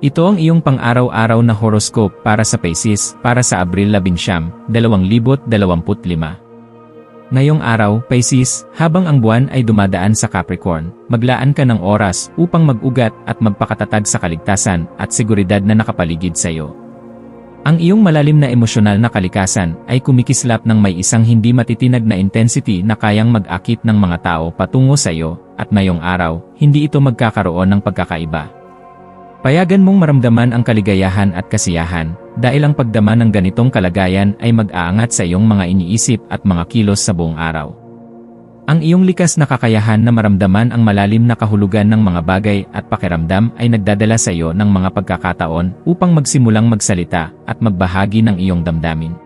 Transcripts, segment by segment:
Ito ang iyong pang-araw-araw na horoscope para sa Pisces para sa Abril 11, 2025. Ngayong araw, Pisces, habang ang buwan ay dumadaan sa Capricorn, maglaan ka ng oras upang mag-ugat at magpakatatag sa kaligtasan at seguridad na nakapaligid sa iyo. Ang iyong malalim na emosyonal na kalikasan ay kumikislap ng may isang hindi matitinag na intensity na kayang mag-akit ng mga tao patungo sa iyo, at ngayong araw, hindi ito magkakaroon ng pagkakaiba. Payagan mong maramdaman ang kaligayahan at kasiyahan, dahil ang pagdama ng ganitong kalagayan ay mag-aangat sa iyong mga iniisip at mga kilos sa buong araw. Ang iyong likas na kakayahan na maramdaman ang malalim na kahulugan ng mga bagay at pakiramdam ay nagdadala sa iyo ng mga pagkakataon upang magsimulang magsalita at magbahagi ng iyong damdamin.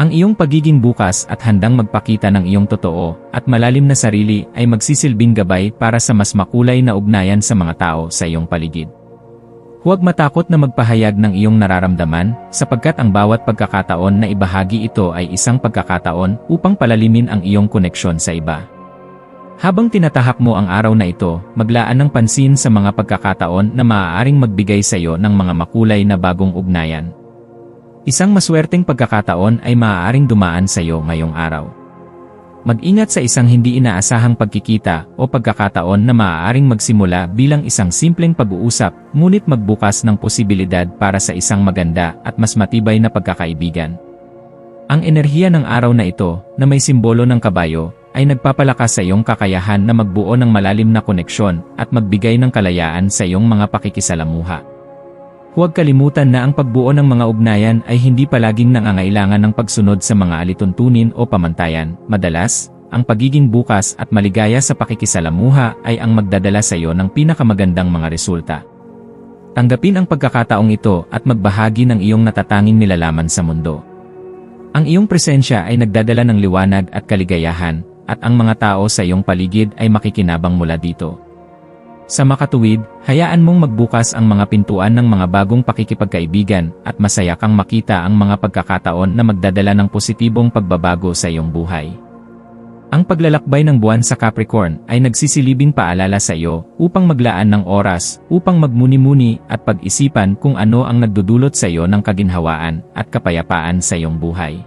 Ang iyong pagiging bukas at handang magpakita ng iyong totoo at malalim na sarili ay magsisilbing gabay para sa mas makulay na ugnayan sa mga tao sa iyong paligid. Huwag matakot na magpahayag ng iyong nararamdaman, sapagkat ang bawat pagkakataon na ibahagi ito ay isang pagkakataon upang palalimin ang iyong koneksyon sa iba. Habang tinatahak mo ang araw na ito, maglaan ng pansin sa mga pagkakataon na maaaring magbigay sa iyo ng mga makulay na bagong ugnayan. Isang maswerteng pagkakataon ay maaaring dumaan sa iyo ngayong araw. Mag-ingat sa isang hindi inaasahang pagkikita o pagkakataon na maaaring magsimula bilang isang simpleng pag-uusap, ngunit magbukas ng posibilidad para sa isang maganda at mas matibay na pagkakaibigan. Ang enerhiya ng araw na ito, na may simbolo ng kabayo, ay nagpapalakas sa iyong kakayahan na magbuo ng malalim na koneksyon at magbigay ng kalayaan sa iyong mga pakikisalamuha. Huwag kalimutan na ang pagbuo ng mga ugnayan ay hindi palaging nangangailangan ng pagsunod sa mga alituntunin o pamantayan. Madalas, ang pagiging bukas at maligaya sa pakikisalamuha ay ang magdadala sa iyo ng pinakamagandang mga resulta. Tanggapin ang pagkakataong ito at magbahagi ng iyong natatanging nilalaman sa mundo. Ang iyong presensya ay nagdadala ng liwanag at kaligayahan, at ang mga tao sa iyong paligid ay makikinabang mula dito. Sa makatuwid, hayaan mong magbukas ang mga pintuan ng mga bagong pakikipagkaibigan at masaya kang makita ang mga pagkakataon na magdadala ng positibong pagbabago sa iyong buhay. Ang paglalakbay ng buwan sa Capricorn ay nagsisilibing paalala sa iyo upang maglaan ng oras upang magmuni-muni at pag-isipan kung ano ang nagdudulot sa iyo ng kaginhawaan at kapayapaan sa iyong buhay.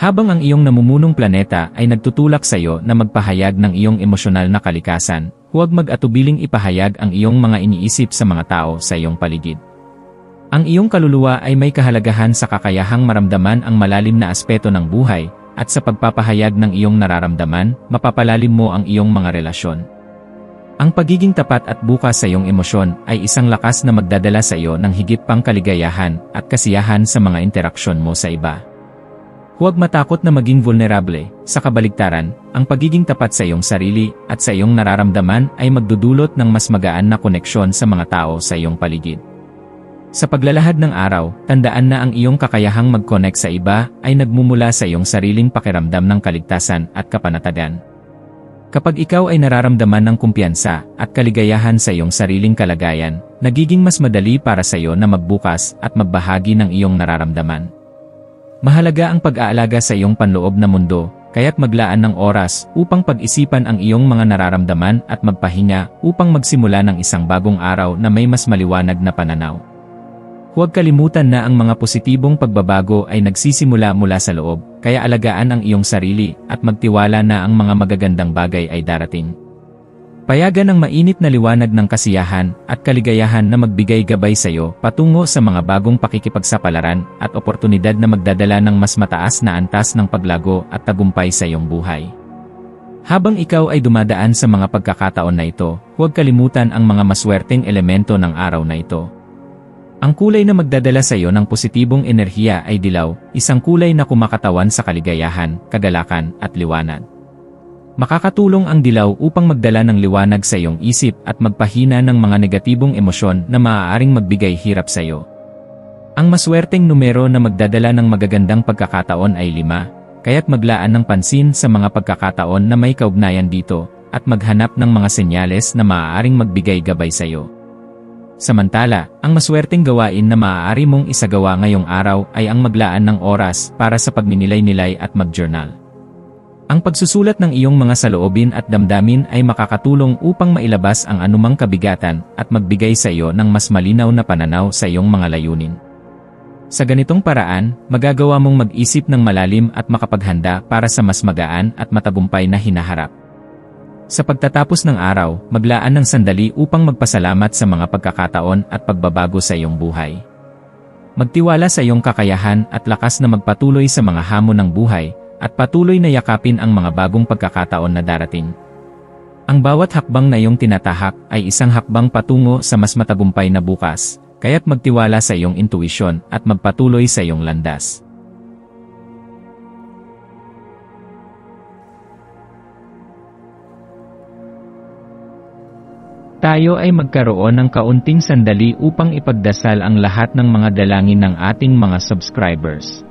Habang ang iyong namumunong planeta ay nagtutulak sa iyo na magpahayag ng iyong emosyonal na kalikasan, huwag mag-atubiling ipahayag ang iyong mga iniisip sa mga tao sa iyong paligid. Ang iyong kaluluwa ay may kahalagahan sa kakayahang maramdaman ang malalim na aspeto ng buhay, at sa pagpapahayag ng iyong nararamdaman, mapapalalim mo ang iyong mga relasyon. Ang pagiging tapat at bukas sa iyong emosyon ay isang lakas na magdadala sa iyo ng higit pang kaligayahan at kasiyahan sa mga interaksyon mo sa iba. Huwag matakot na maging vulnerable. Sa kabaligtaran, ang pagiging tapat sa iyong sarili at sa iyong nararamdaman ay magdudulot ng mas magaan na koneksyon sa mga tao sa iyong paligid. Sa paglalahad ng araw, tandaan na ang iyong kakayahang mag-connect sa iba ay nagmumula sa iyong sariling pakiramdam ng kaligtasan at kapanatagan. Kapag ikaw ay nararamdaman ng kumpiyansa at kaligayahan sa iyong sariling kalagayan, nagiging mas madali para sa iyo na magbukas at magbahagi ng iyong nararamdaman. Mahalaga ang pag-aalaga sa iyong panloob na mundo, kaya't maglaan ng oras upang pag-isipan ang iyong mga nararamdaman at magpahinga upang magsimula ng isang bagong araw na may mas maliwanag na pananaw. Huwag kalimutan na ang mga positibong pagbabago ay nagsisimula mula sa loob, kaya alagaan ang iyong sarili at magtiwala na ang mga magagandang bagay ay darating. Payagan ang mainit na liwanag ng kasiyahan at kaligayahan na magbigay gabay sa iyo patungo sa mga bagong pakikipagsapalaran at oportunidad na magdadala ng mas mataas na antas ng paglago at tagumpay sa iyong buhay. Habang ikaw ay dumadaan sa mga pagkakataon na ito, huwag kalimutan ang mga maswerteng elemento ng araw na ito. Ang kulay na magdadala sa iyo ng positibong enerhiya ay dilaw, isang kulay na kumakatawan sa kaligayahan, kagalakan, at liwanag. Makakatulong ang dilaw upang magdala ng liwanag sa iyong isip at magpahina ng mga negatibong emosyon na maaaring magbigay hirap sa iyo. Ang maswerteng numero na magdadala ng magagandang pagkakataon ay 5, kaya't maglaan ng pansin sa mga pagkakataon na may kaugnayan dito at maghanap ng mga senyales na maaaring magbigay gabay sa iyo. Samantala, ang maswerteng gawain na maaari mong isagawa ngayong araw ay ang maglaan ng oras para sa pagninilay-nilay at mag-journal. Ang pagsusulat ng iyong mga saloobin at damdamin ay makakatulong upang mailabas ang anumang kabigatan at magbigay sa iyo ng mas malinaw na pananaw sa iyong mga layunin. Sa ganitong paraan, magagawa mong mag-isip ng malalim at makapaghanda para sa mas magaan at matagumpay na hinaharap. Sa pagtatapos ng araw, maglaan ng sandali upang magpasalamat sa mga pagkakataon at pagbabago sa iyong buhay. Magtiwala sa iyong kakayahan at lakas na magpatuloy sa mga hamon ng buhay, at patuloy na yakapin ang mga bagong pagkakataon na darating. Ang bawat hakbang na iyong tinatahak ay isang hakbang patungo sa mas matagumpay na bukas, kaya't magtiwala sa iyong intuisyon at magpatuloy sa iyong landas. Tayo ay magkaroon ng kaunting sandali upang ipagdasal ang lahat ng mga dalangin ng ating mga subscribers